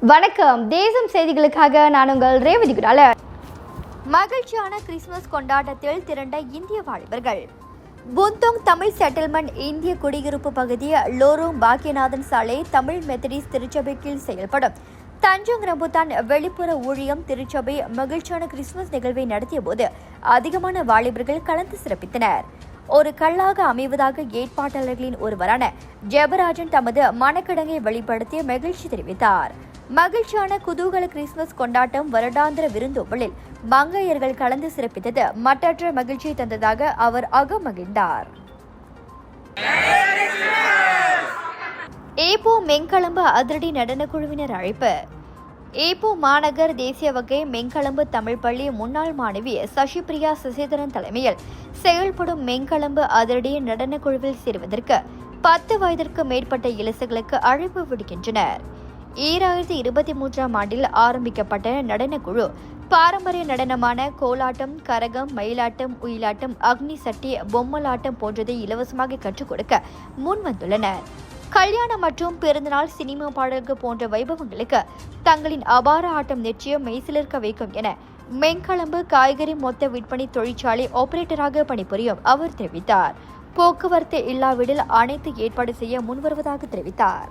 வணக்கம். தேசம் செய்திகளுக்காக நான் உங்கள் ரேவதி குடால. மகிழ்ச்சியான கிறிஸ்துமஸ் கொண்டாட்டத்தில் திரண்ட இந்திய வாலிபர்கள். புந்தோங் தமிழ் செட்டில்மெண்ட் இந்திய குடியிருப்பு பகுதி லோரோங் பாக்கியநாதன் சாலை தமிழ் மெத்தடிஸ் திருச்சபை கீழ் செயல்படும். தஞ்சோங் ரம்புத்தான் வெளிப்புற ஊழியம் திருச்சபை மகிழ்ச்சியான கிறிஸ்துமஸ் நிகழ்வை நடத்திய போது அதிகமான வாலிபர்கள் கலந்து சிறப்பித்தனர். ஒரு கல்லாக அமைவதாக ஏற்பாட்டாளர்களின் ஒருவரான ஜெபராஜன் தமது மனக்கிடங்கை வெளிப்படுத்தி மகிழ்ச்சி தெரிவித்தார். மகிழ்ச்சியான குதூகல கிறிஸ்துமஸ் கொண்டாட்டம் வருடாந்திர விருந்தோம்பலில் மங்கையர்கள் கலந்து சிறப்பித்தது மட்டற்ற மகிழ்ச்சியை தந்ததாக அவர் அகமகிழ்ந்தார். ஏப்போ மெங்களம்பு அதிரடி நடனக்குழுவினர் அழைப்பு. ஏப்போ மாநகர் தேசிய வகை மெங்களம்பு தமிழ் பள்ளி முன்னாள் மாணவி சசிபிரியா சசிதரன் தலைமையில் செயல்படும் மெங்களம்பு அதிரடி நடனக் குழுவில் சேருவதற்கு பத்து வயதிற்கு மேற்பட்ட இலசுகளுக்கு அழைப்பு விடுக்கின்றனர். ஈராயிரத்தி இருபத்தி மூன்றாம் ஆண்டில் ஆரம்பிக்கப்பட்ட நடனக்குழு பாரம்பரிய நடனமான கோலாட்டம் கரகம் மயிலாட்டம் உயிலாட்டம் அக்னி சட்டி பொம்மலாட்டம் போன்றதை இலவசமாக கற்றுக் கொடுக்க முன்வந்துள்ளனர் கல்யாணம் மற்றும் பிறந்தநாள் சினிமா பாடல்கள் போன்ற வைபவங்களுக்கு தங்களின் அபார ஆட்டம் நிச்சயம் மெய்சிலிருக்க வைக்கும் என மெங்களம்பு காய்கறி மொத்த விற்பனை தொழிற்சாலை ஆபரேட்டராக பணிபுரியும் அவர் தெரிவித்தார். போக்குவரத்து இல்லாவிடில் அனைத்து ஏற்பாடு செய்ய முன்வருவதாக தெரிவித்தார்.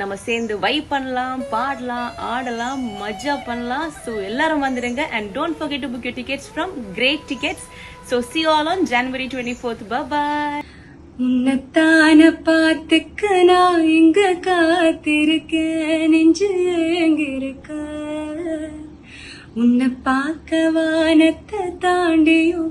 நம்ம சேர்ந்து வைப் பண்ணலாம் பாடலாம் ஆடலாம் மஜா பண்ணலாம். ஸோ எல்லாரும் வந்துடுங்க and don't forget to book your tickets from great tickets so see all on January twenty fourth bye உன்னைத்தான பார்த்துக்க நான் இங்க காத்திருக்கேன். நெஞ்சு எங்கிருக்க உன்னை பார்க்க வானத்தை தாண்டியும்